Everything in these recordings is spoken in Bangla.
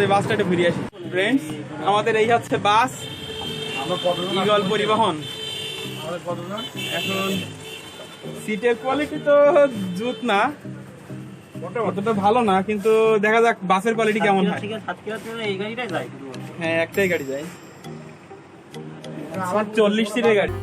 যে বাসটা একটু ঘুরিয়ে আসি। ফ্রেন্ডস আমাদের এই হচ্ছে বাস। ইগল পরিবহন। এখন সিটের কোয়ালিটি তো জুত না। অতটা ভালো না কিন্তু দেখা যাক বাসের কোয়ালিটি কেমন হয়। হ্যাঁ একটাই গাড়ি যায়। আমার চল্লিশ সিটের গাড়ি।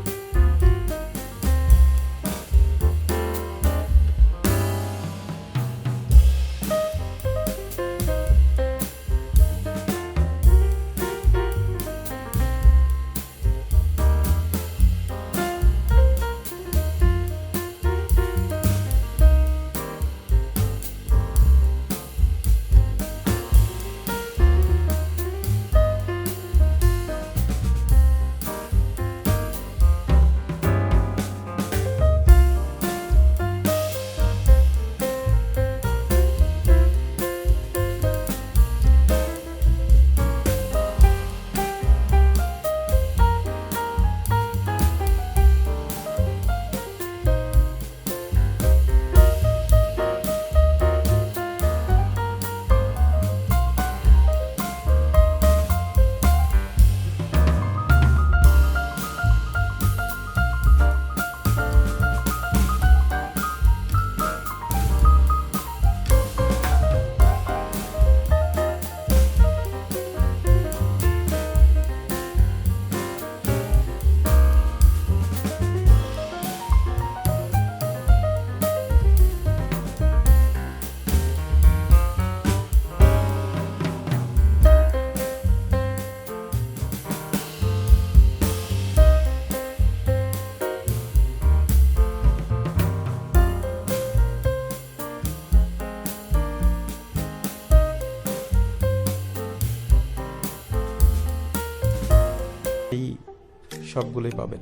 সবগুলোই পাবেন।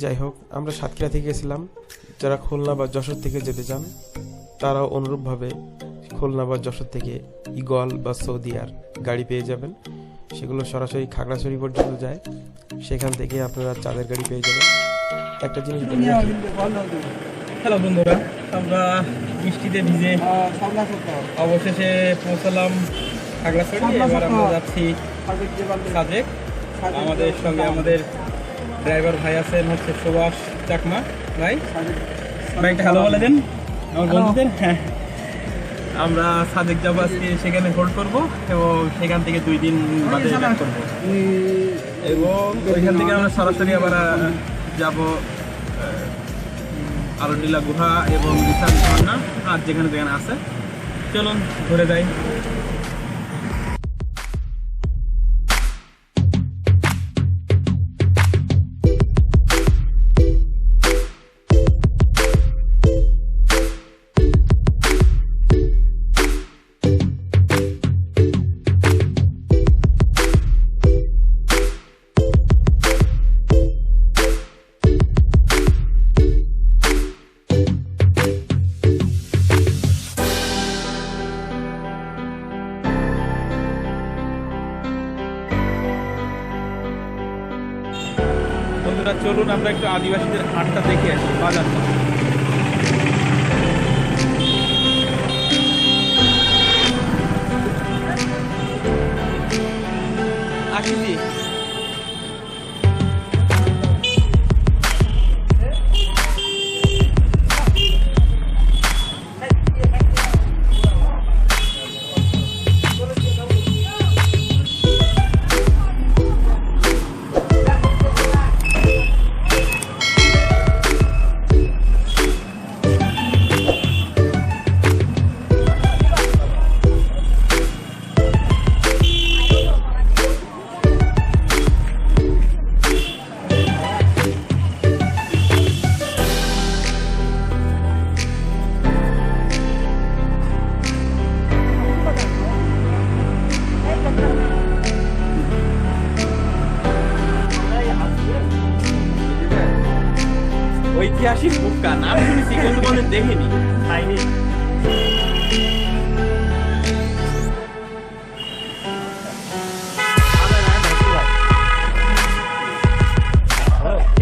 যাই হোক আমরা সাতক্ষীরা থেকে গেছিলাম। যারা খুলনা বা যশোর থেকে যেতে চান তারাও অনুরূপভাবে খুলনা বা যশোর থেকে ইগল বা সৌদি আর গাড়ি পেয়ে যাবেন। সেগুলো সরাসরি খাগড়াছড়ি পর্যন্ত যায়। সেখান থেকে আপনারা চাঁদের গাড়ি পেয়ে যাবেন। একটা জিনিস হ্যালো বন্ধুরা আমরা বৃষ্টিতে ভিজে অবশেষে পৌঁছালাম খাগড়াছড়ি। এবার আমরা যাচ্ছি সাজেক আমাদের সঙ্গে আমাদের ড্রাইভার ভাই আছেন হচ্ছে সুভাষ চাকমা। ভাই ভাই একটা হ্যালো বলে দেন। আমার বন্ধুদের হ্যাঁ। আমরা সাদেক যাব আজকে সেখানে হোল্ড করব এবং সেখান থেকে দুই দিন বাদে ব্যাক করব। এবং ওইখান থেকে আমরা সরাসরি আবার যাব আলোটিলা গুহা এবং বিশাল ঝর্ণা। আর যেখানে যেখানে আছে। চলুন ঘুরে যাই। চলুন আমরা একটু আদিবাসীদের হাটটা দেখে আসি বাজারটা আসিছি ঐতিহাসিক বুক্কা নাম শুনেছি কিন্তু কোনোদিন দেখিনি খাইনি।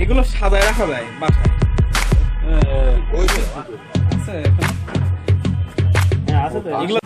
এগুলো সাজায় রাখা যায় বাসায়। আছে এখন? এগুলো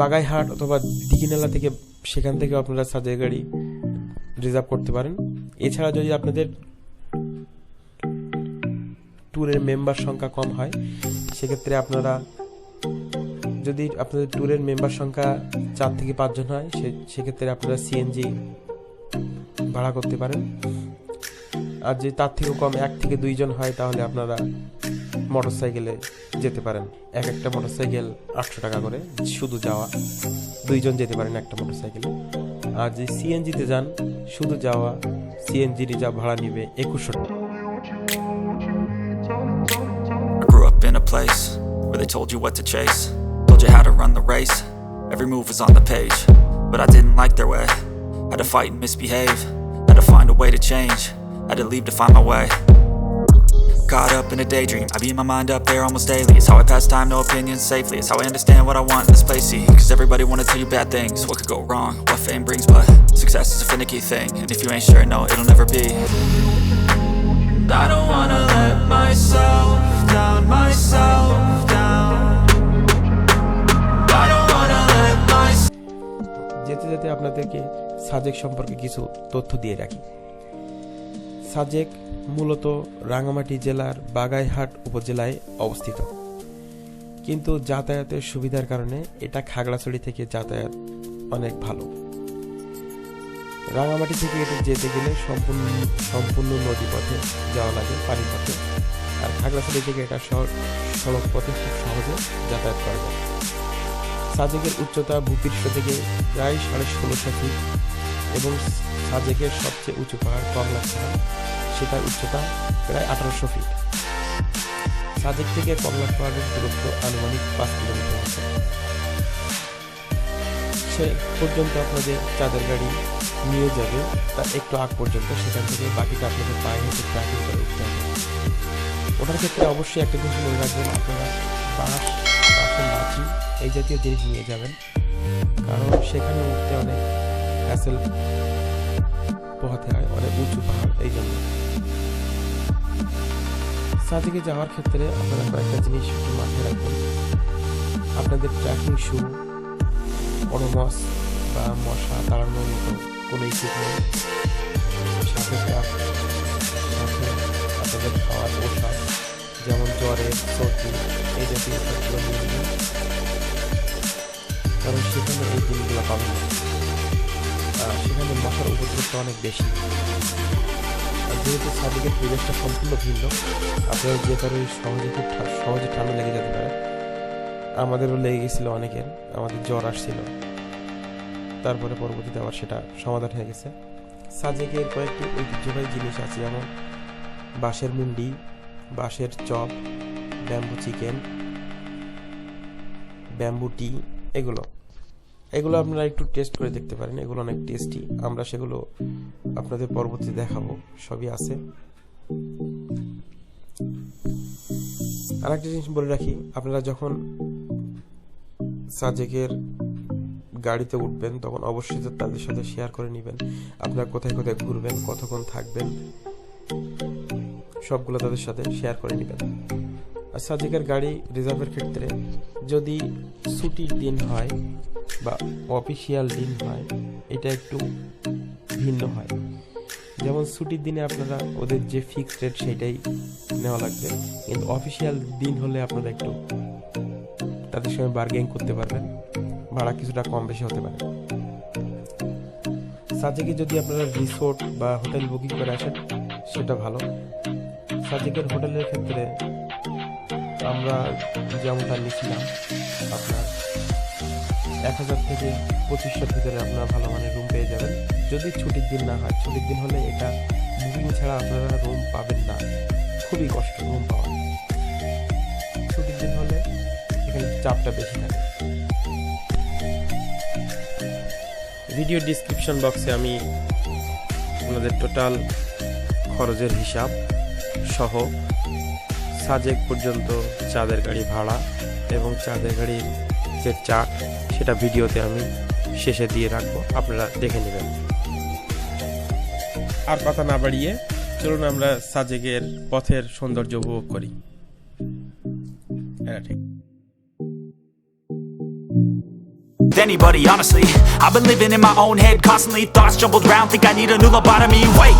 বাগাইহাট অথবা দিঘিনালা থেকে সেখান থেকে আপনারা সাজের গাড়ি রিজার্ভ করতে পারেন। এছাড়া যদি আপনাদের ট্যুরের মেম্বার সংখ্যা কম হয়, সেক্ষেত্রে আপনারা যদি আপনাদের ট্যুরের মেম্বার সংখ্যা চার থেকে পাঁচজন হয়, সে, সেক্ষেত্রে আপনারা সিএনজি ভাড়া করতে পারেন। আর যদি তার থেকেও কম এক থেকে দুইজন হয়, তাহলে আপনারা মোটরসাইকেলে যেতে পারেন এক একটা মোটরসাইকেল আটশো টাকা করে শুধু যাওয়া দুইজন যেতে পারেন একটা মোটরসাইকেলে আর যদি সিএনজিতে যান শুধু যাওয়া সিএনজি রিজার্ভ ভাড়া নিবে একুশশো টাকা they told you what to chase, told you how to run the race. Every move was on the page, but I didn't like their way. Had to fight and misbehave, had to find a way to change, had to leave to find my way. Caught up in a daydream, I beat my mind up there almost daily. It's how I pass time, no opinions safely. It's how I understand what I want in this place. See, cause everybody wanna tell you bad things. What could go wrong? What fame brings, but success is a finicky thing. And if you ain't sure, no, it'll never be. I don't wanna let myself down, myself down. I don't wanna. যেতে যেতে আপনাদেরকে সাজেক সম্পর্কে কিছু তথ্য দিয়ে রাখি সাজেক মূলত রাঙামাটি জেলার বাগাইহাট উপজেলায় অবস্থিত। কিন্তু যাতায়াতের সুবিধার কারণে এটা খাগড়াছড়ি থেকে যাতায়াত অনেক ভালো। রাঙামাটি থেকে এটা যেতে গেলে সম্পূর্ণ সম্পূর্ণ নদী পথে যাওয়া লাগে পানির পথে আর খাগড়াছড়ি থেকে এটা সড়ক পথে খুব সহজে যাতায়াত করা যায়। সাজেকের উচ্চতা ভূপৃষ্ঠ থেকে প্রায় সাড়ে ষোলোশো ফিট এবং সাজেকের সবচেয়ে উঁচু পাহাড় কমলা পাহাড় সেটার উচ্চতা প্রায় আঠারোশো ফিট। সাজেক থেকে কমলা পাহাড়ের দূরত্ব আনুমানিক পাঁচ কিলোমিটার আছে। সে পর্যন্ত আপনাদের চাঁদের গাড়ি নিয়ে যাবে তার একটু আগ পর্যন্ত সেখান থেকে বাকিটা আপনাদের পায়ে হেঁটে ট্রাকিং করে উঠতে হবে। ওটার ক্ষেত্রে অবশ্যই একটা জিনিস মনে রাখবেন, আপনারা বাঁশ বাঁশের লাঠি এই জাতীয় জিনিস নিয়ে যাবেন। কারণ সেখানে উঠতে অনেক হ্যাসেল পোহাতে হয় অনেক উঁচু পাহাড়, এই জন্য। সাদিকে যাওয়ার ক্ষেত্রে আপনারা কয়েকটা জিনিস একটু মাথায় রাখবেন। আপনাদের ট্রেকিং শু অনমস বা মশা তাড়ানোর মতো কোনো ইকুইপমেন্ট সাথে সাথে আপনাদের খাওয়ার পোশাক, যেমন জ্বরের সর্দি, এই জাতীয় কারণ সেখানে এই দিনগুলো পাবেন না। সেখানে মশার উপদ্রবটা অনেক বেশি। যেহেতু সাদিকের পরিবেশটা সম্পূর্ণ ভিন্ন আপনারা যে কারণে সহজে খুব সহজে ঠান্ডা লেগে যেতে পারে। আমাদেরও লেগে গেছিল অনেকের, আমাদের জ্বর আসছিল। তারপরে পরবর্তীতে আবার সেটা সমাধান হয়ে গেছে। সাজেকের কয়েকটি ঐতিহ্যবাহী জিনিস আছে, যেমন বাঁশের মুন্ডি, বাঁশের chop, bamboo chicken, bamboo tea, এগুলো। এগুলো আপনারা একটু টেস্ট করে দেখতে পারেন। এগুলো অনেক টেস্টি আমরা সেগুলো আপনাদের পরবর্তী দেখাবো। সবই আছে। আর একটা জিনিস বলে রাখি, আপনারা যখন সাজেকের গাড়িতে উঠবেন, তখন অবশ্যই তাদের সাথে শেয়ার করে নেবেন। আপনারা কোথায় কোথায় ঘুরবেন, কতক্ষণ থাকবেন, সবগুলো তাদের সাথে শেয়ার করে নেবেন। আর সাজিকের গাড়ি রিজার্ভের ক্ষেত্রে যদি ছুটির দিন হয় বা অফিসিয়াল দিন হয়, এটা একটু ভিন্ন হয়। যেমন ছুটির দিনে আপনারা ওদের যে ফিক্সড রেট সেটাই নেওয়া লাগবে, কিন্তু অফিসিয়াল দিন হলে আপনারা একটু তাদের সঙ্গে বার্গেনিং করতে পারবেন, ভাড়া কিছুটা কম বেশি হতে পারে। সাজেকে যদি আপনারা রিসোর্ট বা হোটেল বুকিং করে আসেন, সেটা ভালো। সাজেকের হোটেলের ক্ষেত্রে আমরা যেমনটা নিয়েছিলাম, আপনার এক হাজার থেকে পঁচিশশোর ভিতরে আপনারা ভালো মানের রুম পেয়ে যাবেন। যদি ছুটির দিন না হয়, ছুটির দিন হলে এটা বুকিং ছাড়া আপনারা রুম পাবেন না। খুবই কষ্ট রুম পাওয়া ছুটির দিন হলে এখানে চাপটা বেশি থাকে। ভিডিও ডিসক্রিপশন বক্সে আমি আপনাদের টোটাল খরচের হিসাব সহ সাজেক পর্যন্ত চাঁদের গাড়ি ভাড়া এবং চাঁদের গাড়ির যে চার্ট সেটা ভিডিওতে আমি শেষে দিয়ে রাখব আপনারা দেখে নেবেন আর কথা না বাড়িয়ে চলুন আমরা সাজেকের পথের সৌন্দর্য উপভোগ করি হ্যাঁ anybody, honestly. I've been living in my own head constantly. Thoughts jumbled around, think I need a new lobotomy. Wait,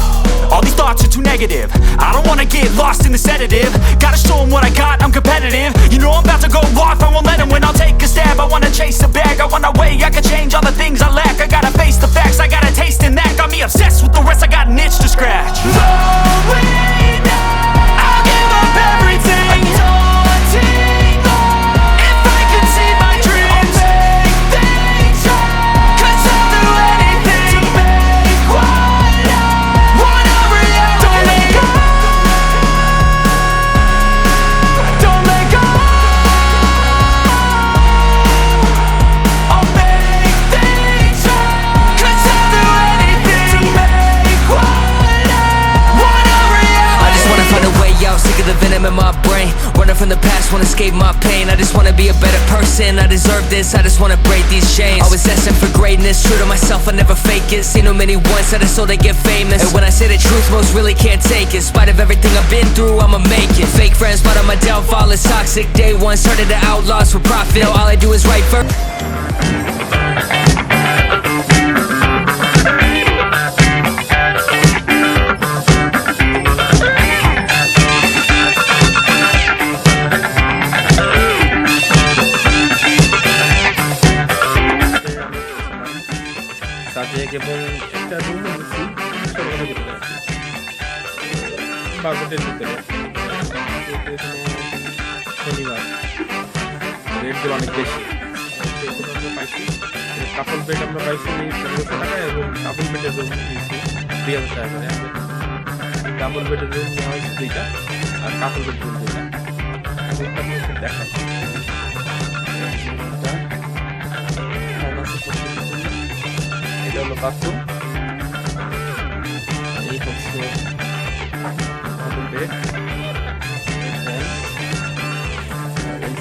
all these thoughts are too negative. I don't wanna get lost in the sedative. Gotta show 'em what I got, I'm competitive. You know I'm about to go off, I won't let 'em win. I'll take chase a bag. I want a way I can change all the things I lack. I gotta face the facts, I gotta taste in that. Got me obsessed with the rest, I got an itch to scratch. Slowing person. I deserve this. I just wanna break these chains. Always asking for greatness. True to myself, I never fake it. Seen too many once that I so they get famous. And when I say the truth, most really can't take it. In spite of everything I've been through, I'ma make it. Fake friends, but on my downfall it's toxic. Day one, started to outlaws for profit. Now all I do is write first. Couple বেডের রুম নিয়েছি দুই হাজার টাকা করে ডাবল বেডের রুম নেওয়া হয়েছে দুইটা, আর কাপল বেড রুম দুইটা। দেখাই। এই হচ্ছে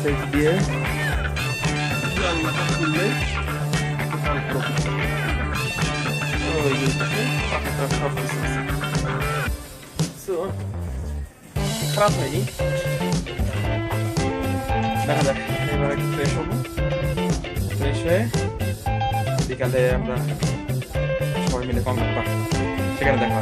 ডাবল দিয়ে। ওই জিনিসটাকে পাখাটা সব কিছু সো খারাপ হয়নি দেখা যাক এবার একটু ফ্রেশ হব ফ্রেশ হয়ে বিকালে আমরা সবাই মিলে কমপ্লিট পাবো সেখানে দেখা